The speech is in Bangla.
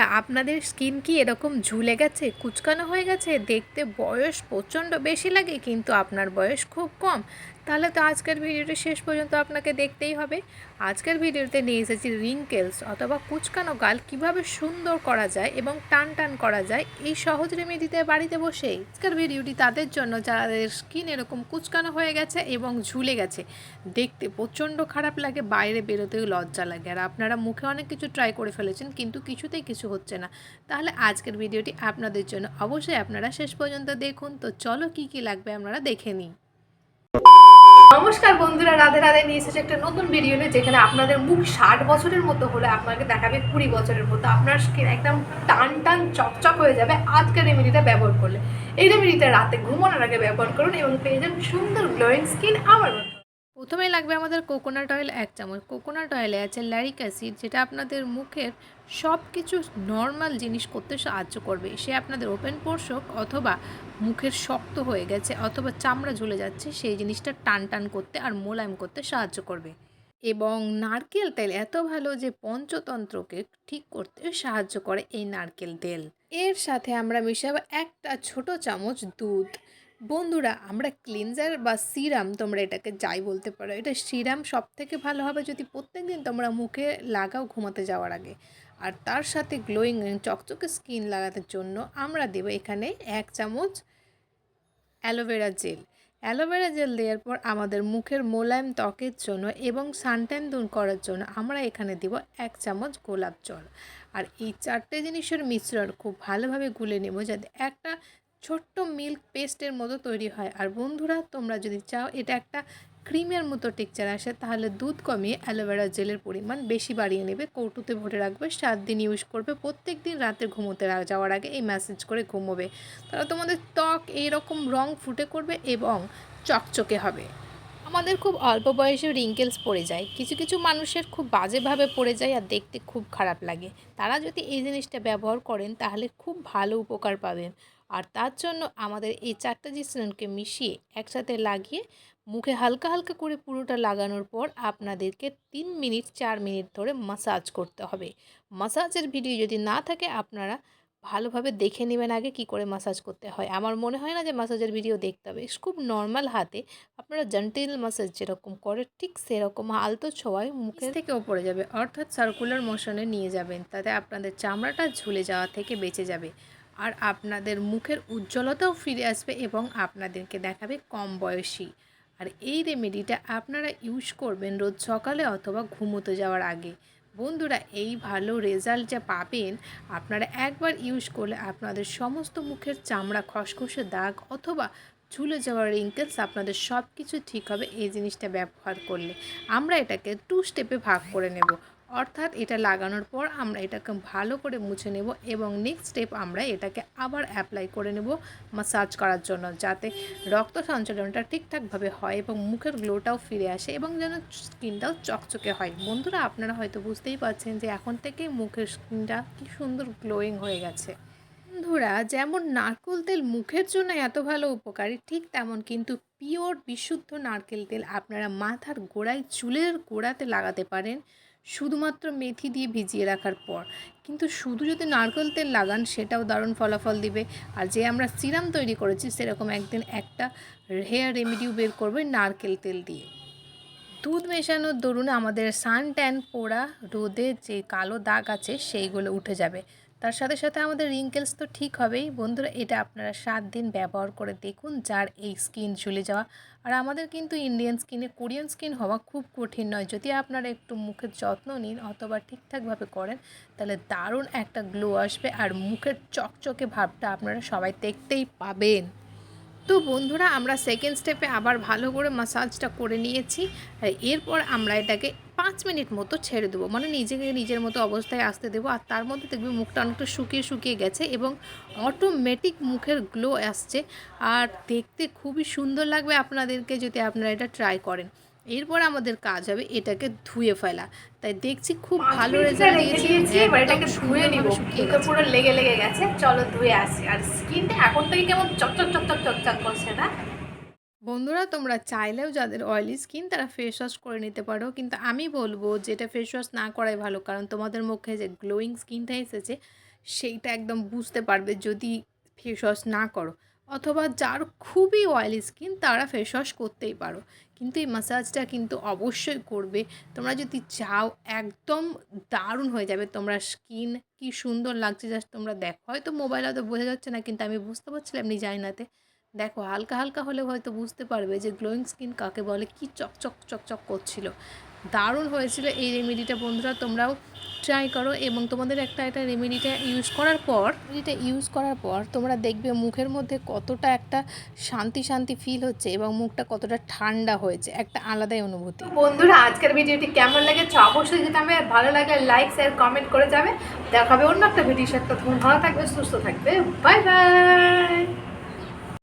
বন্ধুরা আপনাদের স্কিন কি এরকম ঝুলে গেছে, কুচকানো হয়ে গেছে? দেখতে বয়স প্রচণ্ড বেশি লাগে, কিন্তু আপনার বয়স খুব কম। তাহলে তো আজকের ভিডিওটি শেষ পর্যন্ত আপনাকে দেখতেই হবে। আজকের ভিডিওতে নিয়ে এসেছি রিঙ্কেলস অথবা কুচকানো গাল কীভাবে সুন্দর করা যায় এবং টান টান করা যায়, এই সহজ রেমেডিতে বাড়িতে বসেই আজকের ভিডিওটি তাদের জন্য যাদের স্কিন এরকম কুচকানো হয়ে গেছে এবং ঝুলে গেছে, দেখতে প্রচণ্ড খারাপ লাগে, বাইরে বেরোতেও লজ্জা লাগে। আর আপনারা মুখে অনেক কিছু ট্রাই করে ফেলেছেন কিন্তু কিছুতেই কিছু হচ্ছে না। তাহলে আজকের ভিডিওটি আপনাদের জন্য অবশ্যই আপনারা শেষ পর্যন্ত দেখুন। তো চলো কি কি লাগবে আপনারা দেখে নিই। নমস্কার বন্ধুরা, রাধে রাধে নিয়ে এসেছে একটা নতুন ভিডিও নিয়ে, যেখানে আপনাদের মুখ ষাট বছরের মতো হলে আপনাকে দেখাবে কুড়ি বছরের মতো। আপনার স্কিন একদম টান টান চকচক হয়ে যাবে। আজকের রেমেডিটা ব্যবহার করলে। এই রেমেডিটা রাতে ঘুমানোর আগে ব্যবহার করুন এবং পেয়ে যান সুন্দর গ্লোয়িং স্কিন আমার মতো। প্রথমে লাগবে আমাদের কোকোনাট অয়েল এক চামচ। কোকোনাট অয়েলে আছে ল্যারিক অ্যাসিড যেটা আপনাদের মুখের সব কিছু নর্মাল জিনিস করতে সাহায্য করবে। সে আপনাদের ওপেন পোর্স হোক অথবা মুখের শক্ত হয়ে গেছে অথবা চামড়া ঝুলে যাচ্ছে, সেই জিনিসটা টান টান করতে আর মোলায়েম করতে সাহায্য করবে। এবং নারকেল তেল এত ভালো যে পঞ্চতন্ত্রকে ঠিক করতে সাহায্য করে এই নারকেল তেল। এর সাথে আমরা মিশাবো একটা ছোট চামচ দুধ। বন্ধুরা, আমরা ক্লিনজার বা সিরাম তোমরা এটাকে যাই বলতে পারো। এটা সিরাম সব থেকে ভালো হবে যদি প্রত্যেক দিন তোমরা মুখে লাগাও ঘুমাতে যাওয়ার আগে। আর তার সাথে গ্লোয়িং চকচকে স্কিন লাগানোর জন্য আমরা দেবো এখানে এক চামচ অ্যালোভেরা জেল অ্যালোভেরা জেল দেওয়ার পর আমাদের মুখের মোলায়েম ত্বকের জন্য এবং সানট্যান দূর করার জন্য আমরা এখানে দেব এক চামচ গোলাপ জল। আর এই চারটে জিনিসের মিশ্রণ খুব ভালোভাবে গুলে নেব যাতে একটা ছোট্ট মিল্ক পেস্টের মতো তৈরি হয়। আর বন্ধুরা, তোমরা যদি চাও এটা একটা ক্রিমের মতো টেক্সচার আসে, তাহলে দুধ কমিয়ে অ্যালোভেরা জেলের পরিমাণ বেশি বাড়িয়ে নেবে। কৌটুতে ভরে রাখবে, সাত দিন ইউজ করবে। প্রত্যেক দিন রাতে ঘুমোতে যাওয়ার আগে এই ম্যাসেজ করে ঘুমোবে। তাহলে তোমাদের ত্বক এইরকম রং ফুটে করবে এবং চকচকে হবে। আমাদের খুব অল্প বয়সে রিঙ্কেলস পড়ে যায়। কিছু কিছু মানুষের খুব বাজেভাবে পড়ে যায় আর দেখতে খুব খারাপ লাগে। তারা যদি এই জিনিসটা ব্যবহার করেন, তাহলে খুব ভালো উপকার পাবেন। আর তার জন্য আমাদের এই চারটা জিনিসকে মিশিয়ে একসাথে লাগিয়ে মুখে হালকা হালকা করে পুরোটা লাগানোর পর আপনাদেরকে তিন মিনিট, চার মিনিট ধরে মাসাজ করতে হবে। মাসাজের ভিডিও যদি না থাকে, আপনারা ভালোভাবে দেখে নেবেন আগে কি করে মাসাজ করতে হয়। আমার মনে হয় না যে মাসাজের ভিডিও দেখতে হবে। খুব নর্মাল হাতে। আপনারা জেন্টেল মাসাজ যেরকম করে ঠিক সেরকম আলতো ছোঁয়ায় মুখে থেকে ওপরে যাবে। অর্থাৎ সার্কুলার মোশনে নিয়ে যাবেন। তাতে আপনাদের চামড়াটা ঝুলে যাওয়া থেকে বেঁচে যাবে। আর আপনাদের মুখের উজ্জ্বলতাও ফিরে আসবে এবং আপনাদেরকে দেখাবে কম বয়সী। আর এই রেমেডিটা আপনারা ইউজ করবেন রোজ সকালে অথবা ঘুমোতে যাওয়ার আগে। বন্ধুরা, এই ভালো রেজাল্ট যা পাবেন, আপনারা একবার ইউজ করলে আপনাদের সমস্ত মুখের চামড়া, খসখসে দাগ অথবা ঝুলে যাওয়ার রিঙ্কেলস আপনাদের সব কিছু ঠিক হবে এই জিনিসটা ব্যবহার করলে। আমরা এটাকে টু স্টেপে ভাগ করে নেব। অর্থাৎ এটা লাগানোর পর আমরা এটাকে ভালো করে মুছে নেব এবং নেক্সট স্টেপ আমরা এটাকে আবার অ্যাপ্লাই করে নেব মাসাজ করার জন্য যাতে রক্ত সঞ্চালনটা ঠিকঠাকভাবে হয় এবং মুখের গ্লোটাও ফিরে আসে এবং যেন স্কিনটাও চকচকে হয়। বন্ধুরা, আপনারা হয়তো বুঝতেই পারছেন যে এখন থেকে মুখের স্কিনটা কি সুন্দর গ্লোয়িং হয়ে গেছে। বন্ধুরা, যেমন নারকেল তেল মুখের জন্য এত ভালো উপকারী, ঠিক তেমন কিন্তু পিওর বিশুদ্ধ নারকেল তেল আপনারা মাথার গোড়ায়, চুলের গোড়াতে লাগাতে পারেন। শুধুমাত্র মেথি দিয়ে ভিজিয়ে রাখার পর। কিন্তু শুধু যদি নারকেল তেল লাগান, সেটাও দারুণ ফলাফল দিবে। আর যে আমরা সিরাম তৈরি করেছি, সেরকম একদিন একটা হেয়ার রেমেডিও বের করবে নারকেল তেল দিয়ে। দুধ মেশানোর দরুন আমাদের সান ট্যান পোড়া রোদে যে কালো দাগ আছে, সেইগুলো উঠে যাবে। তার সাথে সাথে আমাদের রিঙ্কেলস তো ঠিক হবেই। বন্ধুরা, এটা আপনারা সাত দিন ব্যবহার করে দেখুন, যার এই স্কিন ঝুলে যাওয়া। আর আমাদের কিন্তু ইন্ডিয়ান স্কিনে কোরিয়ান স্কিন হওয়া খুব কঠিন নয়। যদি আপনারা একটু মুখের যত্ন নিন, অথবা ঠিকঠাকভাবে করেন, তাহলে দারুণ একটা গ্লো আসবে। আর মুখের চকচকে ভাবটা আপনারা সবাই দেখতেই পাবেন। তো বন্ধুরা, আমরা সেকেন্ড স্টেপে আবার ভালো করে মাসাজটা করে নিয়েছি। আর এরপর আমরা এটাকে পাঁচ মিনিট মতো ছেড়ে দেবো। মানে নিজেকে নিজের মতো অবস্থায় আসতে দেবো। আর তার মধ্যে দেখবি মুখটা অনেকটা শুকিয়ে শুকিয়ে গেছে এবং অটোমেটিক মুখের গ্লো আসছে। আর দেখতে খুবই সুন্দর লাগবে আপনাদেরকে যদি আপনারা এটা ট্রাই করেন। এরপর আমাদের কাজ হবে এটাকে ধুয়ে ফেলা। তাই দেখছি খুব ভালো রেজাল্ট দিয়েছি। এবার এটাকে ধুয়ে নিব। কিন্তু পুরো লেগে লেগে গেছে। চলো ধুয়ে আসি। আর স্কিনটা এখন থেকে কেমন চকচক চকচক চকচক করছে না? বন্ধুরা তোমরা চাইলেও যাদের অয়েলি স্কিন তারা ফেস ওয়াশ করে নিতে পারো। কিন্তু আমি বলব যেটা ফেস ওয়াশ না করাই ভালো কারণ তোমাদের মুখে যে গ্লোয়িং স্কিনটা এসেছে সেইটা একদম বুঝতে পারবে যদি ফেস ওয়াশ না করো। অথবা যার খুবই অয়েলি স্কিন তারা ফেস ওয়াশ করতেই পারো। কিন্তু এই মাসাজটা কিন্তু অবশ্যই করবে। তোমরা যদি চাও, একদম দারুণ হয়ে যাবে তোমরা স্কিন কি সুন্দর লাগছে জাস্ট তোমরা দেখো। হয়তো মোবাইল হয়তো বোঝা যাচ্ছে না, কিন্তু আমি বুঝতে পারছিলাম নিজে আয়নাতে দেখো, হালকা হালকা হলেও হয়তো বুঝতে পারবে যে গ্লোয়িং স্কিন কাকে বলে, কি চকচক চকচক করছিল। দারুণ হয়েছিল এই রেমেডিটা বন্ধুরা, তোমরাও ট্রাই করো এবং তোমাদের একটা একটা রেমেডিটা ইউজ করার পর রেমেডিটা ইউজ করার পর তোমরা দেখবে মুখের মধ্যে কতটা একটা শান্তি শান্তি ফিল হচ্ছে এবং মুখটা কতটা ঠান্ডা হয়েছে, একটা আলাদাই অনুভূতি। বন্ধুরা, আজকের ভিডিওটি কেমন লেগেছে অবশ্যই যদি আমি ভালো লাগে লাইক শেয়ার কমেন্ট করে যাবে। দেখাবে অন্য একটা ভিডিও সাথে তখন ভালো থাকবে, সুস্থ থাকবে বাই বাই